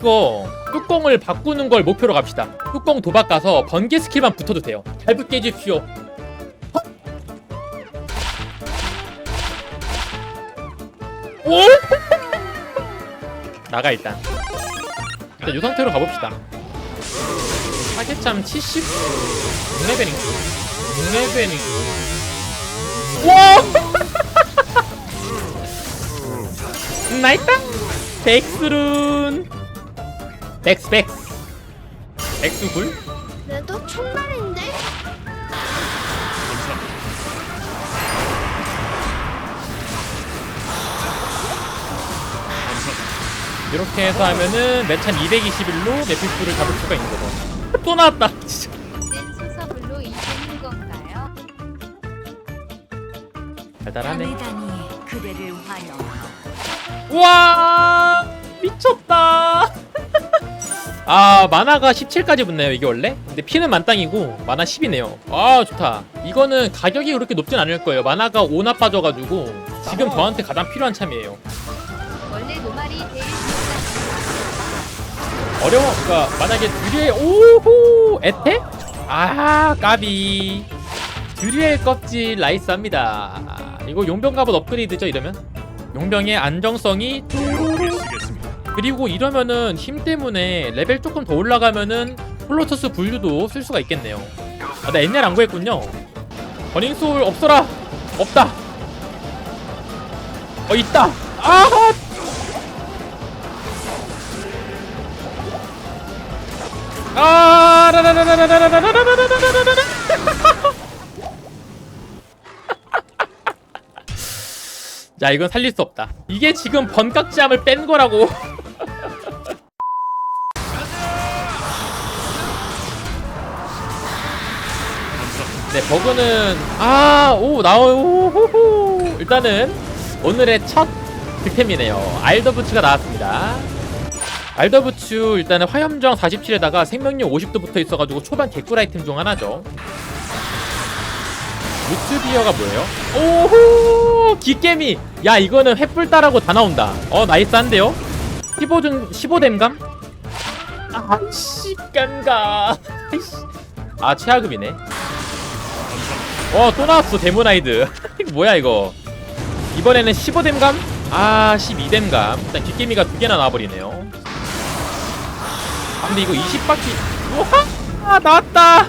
이거 뚜껑을 바꾸는 걸 목표로 갑시다. 뚜껑 도박 가서 번개 스킬만 붙어도 돼요. 잘 붙게 해주십시오. 헉! 오! 나가 일단. 일단 이 상태로 가봅시다. 사계참 70 6레벨인가? 6레벨인가? 와! 나이스! 백스룬! 백스 백스! 백스굴? 그래도 첫날인데? 이렇게 해서 하면은 매찬 221로 매필수를 잡을 수가 있는 거죠. 또 나왔다! 진짜. 이기는 건가요? 달달하네. 다메다니 그대를 환영하오. 우와! 미쳤다! 아, 마나가 17까지 붙네요, 이게 원래? 근데 피는 만땅이고, 마나 10이네요. 아, 좋다. 이거는 가격이 그렇게 높진 않을 거예요. 마나가 5나 빠져가지고, 지금 저한테 가장 필요한 참이에요. 원래 노말이 제일 어려워. 그러니까 만약에 드리엘 오호 에테? 아 까비. 드리엘 껍질 나이스합니다. 이거 용병 갑옷 업그레이드죠 이러면? 용병의 안정성이 그리고 이러면은 힘 때문에 레벨 조금 더 올라가면은 폴로터스 분류도 쓸 수가 있겠네요 아, 나 옛날 안 구했군요 버닝소울 없어라 없다 어 있다 아 아, 자, 이건 살릴 수 없다. 이게 지금 번깍지함을 뺀 거라고. 네, 버그는 아, 오, 나와요. 호호. 일단은 오늘의 첫 득템이네요. 알더부츠가 나왔습니다. 알더부츠 일단은 화염정 47에다가 생명력 50도 붙어 있어가지고 초반 개꿀 아이템 중 하나죠. 루트비어가 뭐예요? 오호 기깨미 야 이거는 횃불 따라고 다 나온다 어 나이스한데요? 15중 15댐감? 아씨 깜가 아 최하급이네 어 또 나왔어 데모나이드. 뭐야 이거? 이번에는 15댐감? 아 12댐감. 일단 기깨미가 두 개나 나와버리네요. 아, 근데 이거 20바퀴. 우와! 아 나왔다!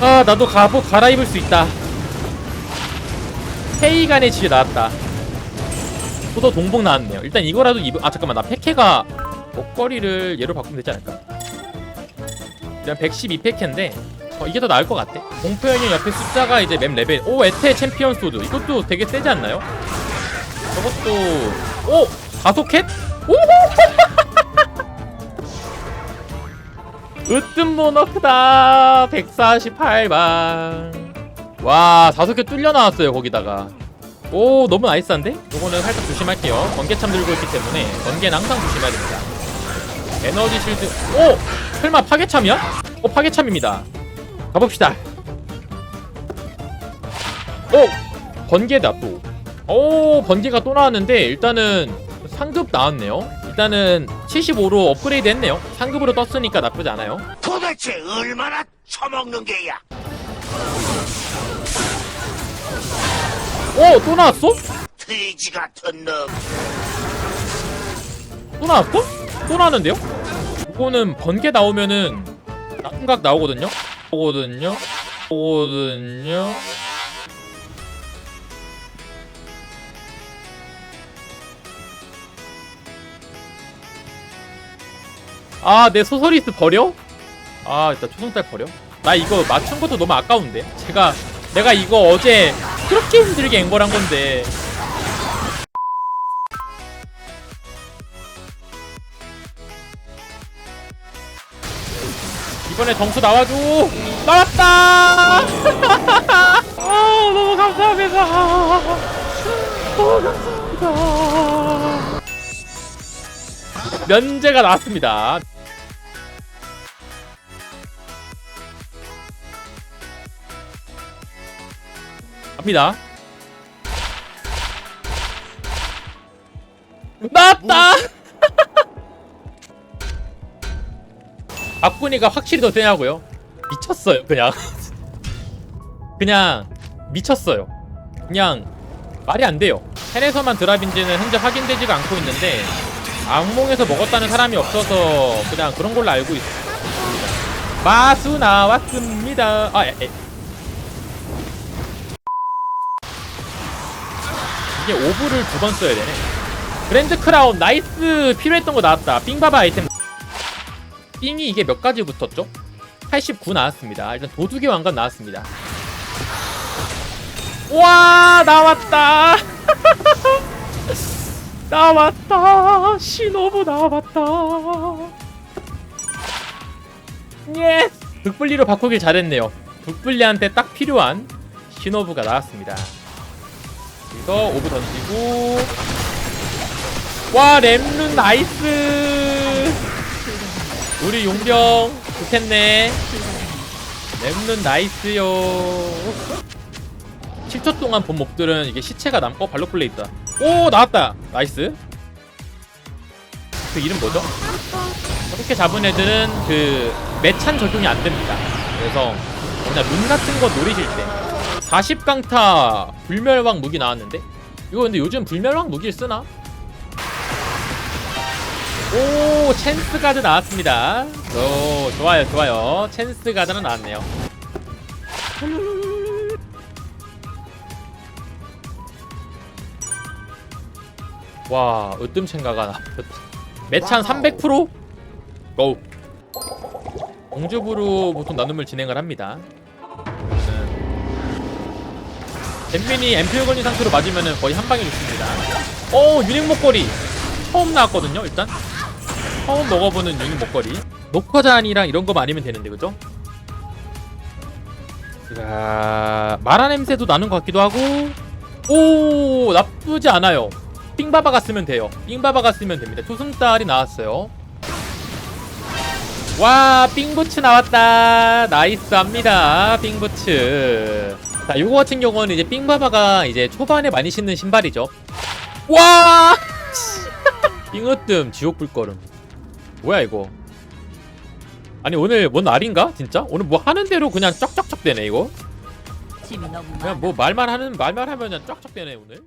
아 나도 갑옷 갈아입을 수 있다. 페이간의 지에 나왔다. 포도 동복 나왔네요. 일단 이거라도 입... 아 잠깐만. 나 패케가 목걸이를 얘로 바꾸면 되지 않을까? 일단 112패케인데 어, 이게 더 나을 것 같아 공포연인 옆에 숫자가 이제 맵 레벨 오 에테 챔피언 소드 이것도 되게 세지 않나요? 저것도 오! 다소켓? 오! 으뜸 모너크다 148방 와 다소켓 뚫려 나왔어요 거기다가 오 너무 나이스한데? 요거는 살짝 조심할게요 번개참 들고 있기 때문에 번개는 항상 조심해야 됩니다 에너지 실드 오! 설마 파괴참이야? 어 파괴참입니다 가봅시다 오! 번개다 또 오 번개가 또 나왔는데 일단은 상급 나왔네요 일단은 75로 업그레이드 했네요 상급으로 떴으니까 나쁘지 않아요 도대체 얼마나 처먹는 게야? 오! 또 나왔어? 돼지 같은 놈. 또 나왔어? 또 나왔는데요? 이거는 번개 나오면은 낙각 나오거든요? 오거든요? 오거든요? 아, 내 소설이스 버려? 아, 일단 초성딸 버려? 나 이거 맞춘 것도 너무 아까운데? 제가, 내가 이거 어제 그렇게 힘들게 앵벌한 건데. 이번에 점수 나와줘. 나왔다. 아 너무 감사합니다. 너무 감사합니다. 면제가 나왔습니다. 갑니다. 나왔다 박군이가 확실히 더 세냐고요? 미쳤어요 그냥. 그냥 미쳤어요. 그냥 말이 안 돼요. 헬에서만 드랍인지는 현재 확인되지가 않고 있는데 악몽에서 먹었다는 사람이 없어서 그냥 그런 걸로 알고 있습니다 마수 나왔습니다. 아 에, 에. 이게 오브를 두 번 써야 되네. 그랜드 크라운 나이스! 필요했던 거 나왔다. 삥바바 아이템 삥이 이게 몇 가지 붙었죠? 89 나왔습니다. 일단 도둑의 왕관 나왔습니다. 와 나왔다. 나왔다. 신호부 나왔다. 예스! 북불리로 바꾸길 잘했네요. 북불리한테 딱 필요한 신호부가 나왔습니다. 그래서 오브 던지고. 와 램룬 나이스 우리 용병 좋겠네. 램룬 나이스요. 10초 동안 본 몹들은 이게 시체가 남고 발로 플레이 있다. 오 나왔다. 나이스. 그 이름 뭐죠? 이렇게 잡은 애들은 그 매찬 적용이 안 됩니다. 그래서 그냥 룬 같은 거 노리실 때. 40강타 불멸왕 무기 나왔는데? 이거 근데 요즘 불멸왕 무기를 쓰나? 오 찬스 가드 나왔습니다. 오 좋아요 좋아요. 찬스 가드는 나왔네요. 와 으뜸챈가가 나왔다 매찬 300% 고. 공주부로 보통 나눔을 진행을 합니다. 잼민이 앰플 걸린 상태로 맞으면 거의 한 방에 죽습니다. 오 유닉 목걸이. 처음 나왔거든요 일단 처음 먹어보는 유닉 목걸이. 녹화잔이랑 이런 거 아니면 되는데 그죠? 자 마라 냄새도 나는 것 같기도 하고. 오 나쁘지 않아요. 삥바바가 쓰면 돼요. 삥바바가 쓰면 됩니다. 초승달이 나왔어요. 와 삥부츠 나왔다. 나이스합니다. 삥부츠. 자 요거 같은 경우는 이제 삥바바가 이제 초반에 많이 신는 신발이죠. 와! 삥으뜸 지옥불걸음 뭐야 이거? 아니 오늘 뭔 날인가? 진짜? 오늘 뭐 하는 대로 그냥 쩍쩍쩍 되네 이거? 그냥 뭐 말만 하는 말만 하면 그냥 쫙쫙 되네 오늘